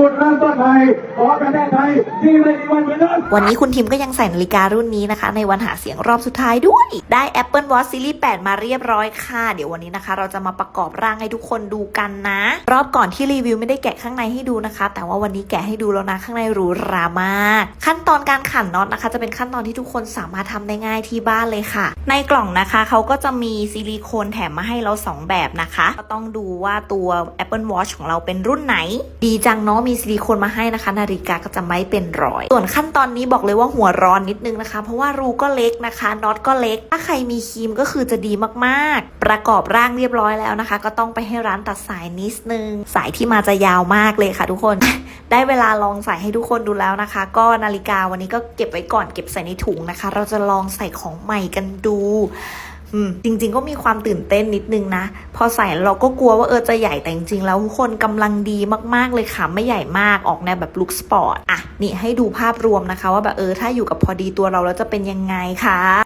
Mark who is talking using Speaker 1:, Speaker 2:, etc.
Speaker 1: จุดเริ่มต้นไทยของประเทศไทยที่ไม่มีวันเหมือนเดิม
Speaker 2: วันนี้คุณทิมก็ยังใส่นาฬิการุ่นนี้นะคะ ในวันหาเสียงรอบสุดท้ายด้วย ได้ Apple Watch Series 8 มาเรียบร้อยค่ะ เดี๋ยววันนี้นะคะ เราจะมาประกอบร่างให้ทุกคนดูกันนะ รอบก่อนที่รีวิวไม่ได้แกะข้างในให้ดูนะคะ แต่ว่าวันนี้แกะให้ดูแล้วนะข้างในหรูหรามาก ขั้นตอนการขันน็อตนะคะ จะเป็นขั้นตอนที่ทุกคนสามารถทำได้ง่ายที่บ้านเลยค่ะ ในกล่องนะคะเขาก็จะมีซิลิโคนแถมมาให้เราสองแบบนะคะ ก็ต้องดูว่าตัว Apple Watch ของเราเป็นรุ่นไหน ดีจังเนาะมีีซิลิโคนมาให้นะคะ นาฬิกาก็จะไม่เป็นรอย ส่วนขั้นตอนนี้บอกเลยว่าหัวร้อนนิดนึงนะคะ เพราะว่ารูก็เล็กนะคะน็อตก็เล็ก ถ้าใครมีครีมก็คือจะดีมากๆ ประกอบร่างเรียบร้อยแล้วนะคะ ก็ต้องไปให้ร้านตัดสายนิดนึง สายที่มาจะยาวมากเลยค่ะทุกคนได้เวลาลองใส่ให้ทุกคนดูแล้วนะคะ ก็นาฬิกาวันนี้ก็เก็บไว้ก่อนเก็บใส่ในถุงนะคะ เราจะลองใส่ของใหม่กันดู จริง ๆ ก็มีความตื่นเต้นนิดนึงนะ พอใส่เราก็กลัวว่าเออจะใหญ่แต่จริงๆ แล้วทุกคนกำลังดีมากๆเลยค่ะ ไม่ใหญ่มากออกแนวแบบลุคสปอร์ตอะนี่ให้ดูภาพรวมนะคะ ว่าแบบเออถ้าอยู่กับพอดีตัวเราแล้วจะเป็นยังไงคะ